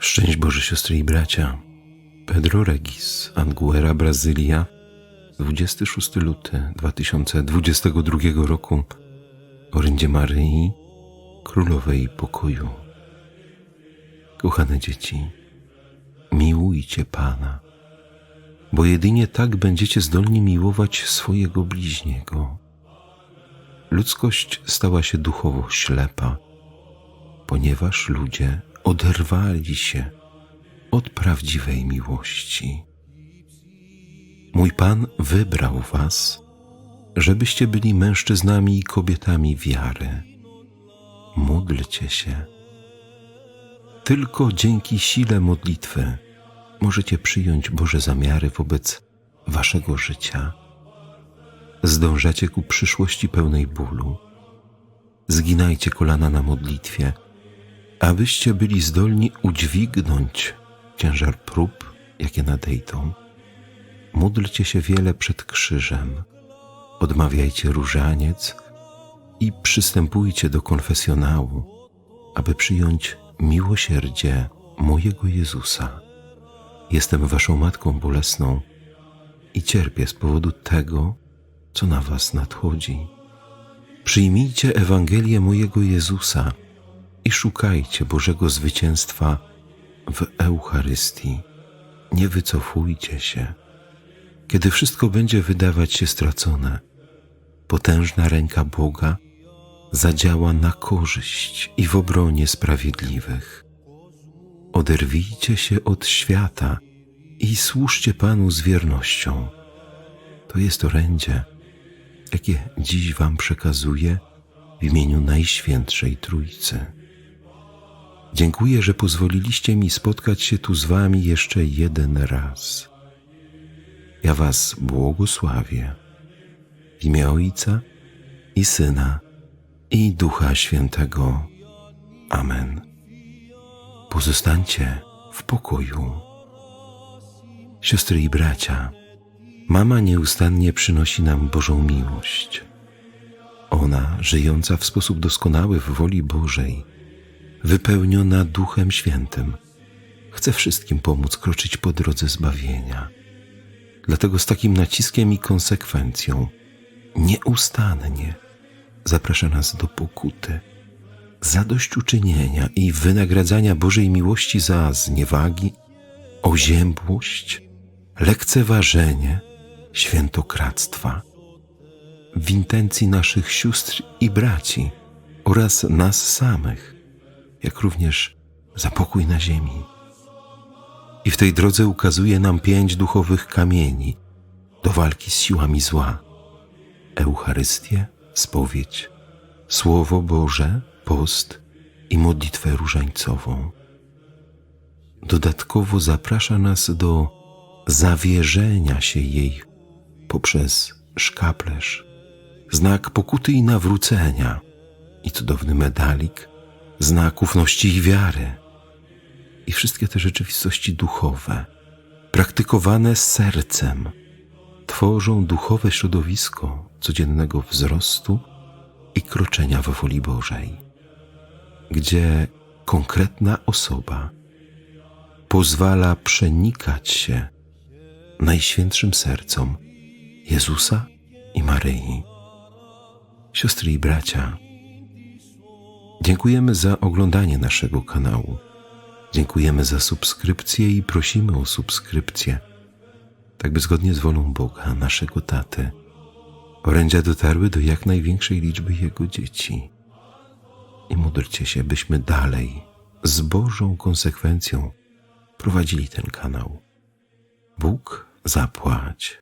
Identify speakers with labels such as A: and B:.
A: Szczęść Boże, siostry i bracia. Pedro Regis, Anguera, Brazylia, 26 luty 2022 roku, orędzie Maryi, Królowej Pokoju. Kochane dzieci, miłujcie Pana, bo jedynie tak będziecie zdolni miłować swojego bliźniego. Ludzkość stała się duchowo ślepa, ponieważ ludzie oderwali się od prawdziwej miłości. Mój Pan wybrał Was, żebyście byli mężczyznami i kobietami wiary. Módlcie się. Tylko dzięki sile modlitwy możecie przyjąć Boże zamiary wobec Waszego życia. Zdążacie ku przyszłości pełnej bólu. Zginajcie kolana na modlitwie, abyście byli zdolni udźwignąć ciężar prób, jakie nadejdą. Módlcie się wiele przed krzyżem, odmawiajcie różaniec i przystępujcie do konfesjonału, aby przyjąć miłosierdzie mojego Jezusa. Jestem waszą matką bolesną i cierpię z powodu tego, co na was nadchodzi. Przyjmijcie Ewangelię mojego Jezusa i szukajcie Bożego zwycięstwa w Eucharystii. Nie wycofujcie się. Kiedy wszystko będzie wydawać się stracone, potężna ręka Boga zadziała na korzyść i w obronie sprawiedliwych. Oderwijcie się od świata i służcie Panu z wiernością. To jest orędzie, jakie dziś Wam przekazuję w imieniu Najświętszej Trójcy. Dziękuję, że pozwoliliście mi spotkać się tu z Wami jeszcze jeden raz. Ja Was błogosławię w imię Ojca i Syna i Ducha Świętego. Amen. Pozostańcie w pokoju. Siostry i bracia, mama nieustannie przynosi nam Bożą miłość. Ona, żyjąca w sposób doskonały w woli Bożej, wypełniona Duchem Świętym, chce wszystkim pomóc kroczyć po drodze zbawienia. Dlatego z takim naciskiem i konsekwencją nieustannie zaprasza nas do pokuty, zadośćuczynienia i wynagradzania Bożej miłości za zniewagi, oziębłość, lekceważenie, świętokradztwa. W intencji naszych sióstr i braci oraz nas samych, jak również za pokój na ziemi. I w tej drodze ukazuje nam pięć duchowych kamieni do walki z siłami zła: Eucharystię, spowiedź, Słowo Boże, post i modlitwę różańcową. Dodatkowo zaprasza nas do zawierzenia się jej poprzez szkaplerz, znak pokuty i nawrócenia i cudowny medalik, znak ufności i wiary. I wszystkie te rzeczywistości duchowe, praktykowane sercem, tworzą duchowe środowisko codziennego wzrostu i kroczenia we woli Bożej, gdzie konkretna osoba pozwala przenikać się najświętszym sercom Jezusa i Maryi. Siostry i bracia, dziękujemy za oglądanie naszego kanału. Dziękujemy za subskrypcję i prosimy o subskrypcję, tak by zgodnie z wolą Boga, naszego taty, orędzia dotarły do jak największej liczby Jego dzieci. I módlcie się, byśmy dalej, z Bożą konsekwencją, prowadzili ten kanał. Bóg zapłać.